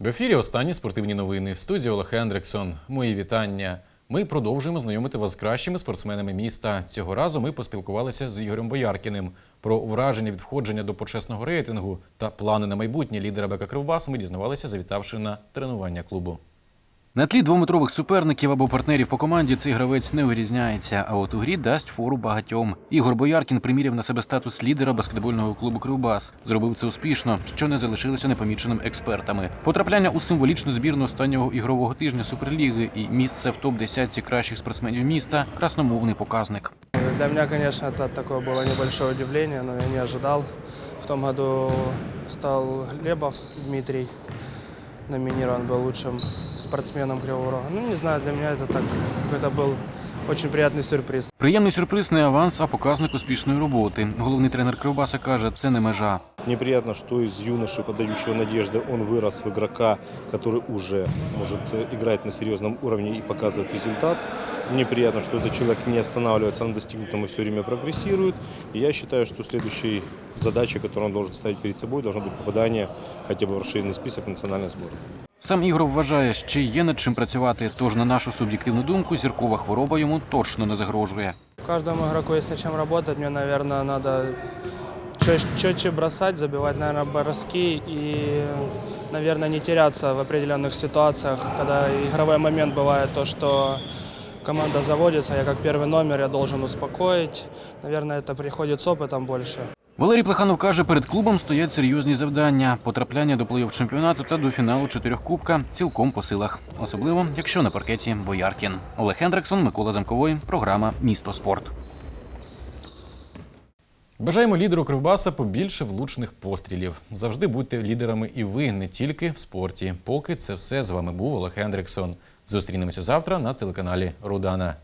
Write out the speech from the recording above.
В ефірі останні спортивні новини. В студії Олег Ендриксон. Мої вітання. Ми продовжуємо знайомити вас з кращими спортсменами міста. Цього разу ми поспілкувалися з Ігорем Бояркіним. Про враження від входження до почесного рейтингу та плани на майбутнє лідера БК Кривбас ми дізнавалися, завітавши на тренування клубу. На тлі двометрових суперників або партнерів по команді цей гравець не вирізняється, а от у грі дасть фору багатьом. Ігор Бояркін приміряв на себе статус лідера баскетбольного клубу Кривбас. Зробив це успішно, що не залишилося непоміченим експертами. Потрапляння у символічну збірну останнього ігрового тижня Суперліги і місце в топ 10 кращих спортсменів міста красномовний показник. Для меня, конечно, это такое было небольшое удивление, но я не ожидал. В том году стал Глебов Дмитрий, номинирован был лучшим спортсменом Кривого Рога. Ну, не знаю, для меня это так, какой-то был очень приятный сюрприз. Приємний сюрприз не аванс, а показник успішної роботи. Головний тренер Кривбаса каже, це не межа. Мне приятно, что из юноши, подающего надежды, он вырос в игрока, который уже может э, играть на серьезном уровне и показывать результат. Мне приятно, что этот человек не останавливается на достигнутом и все время прогрессирует. И я считаю, что следующей задачей, которую он должен ставить перед собой, должно быть попадание хотя бы в расширенный список национальной сборной. Сам Ігор вважає, що є над чим працювати, тож на нашу суб'єктивну думку, зіркова хвороба йому точно не загрожує. Каждому игроку есть над чем работать. Мне, наверное, надо чё- четче бросать, забивать, наверное, броски и, наверное, не теряться в определенных ситуациях, когда игровой момент бывает то, что команда заводится, я как первый номер, я должен успокоить. Наверное, это приходит с опытом больше. Валерій Плеханов каже, перед клубом стоять серйозні завдання: потрапляння до плей-офф чемпіонату та до фіналу чотирьохкубка цілком по силах, особливо якщо на паркеті Бояркін. Олег Хендриксон, Микола Замковий, програма Місто спорт. Бажаємо лідеру Кривбаса побільше влучних пострілів. Завжди будьте лідерами і ви не тільки в спорті. Поки це все з вами був Олег Хендриксон. Зустрінемося завтра на телеканалі Рудана.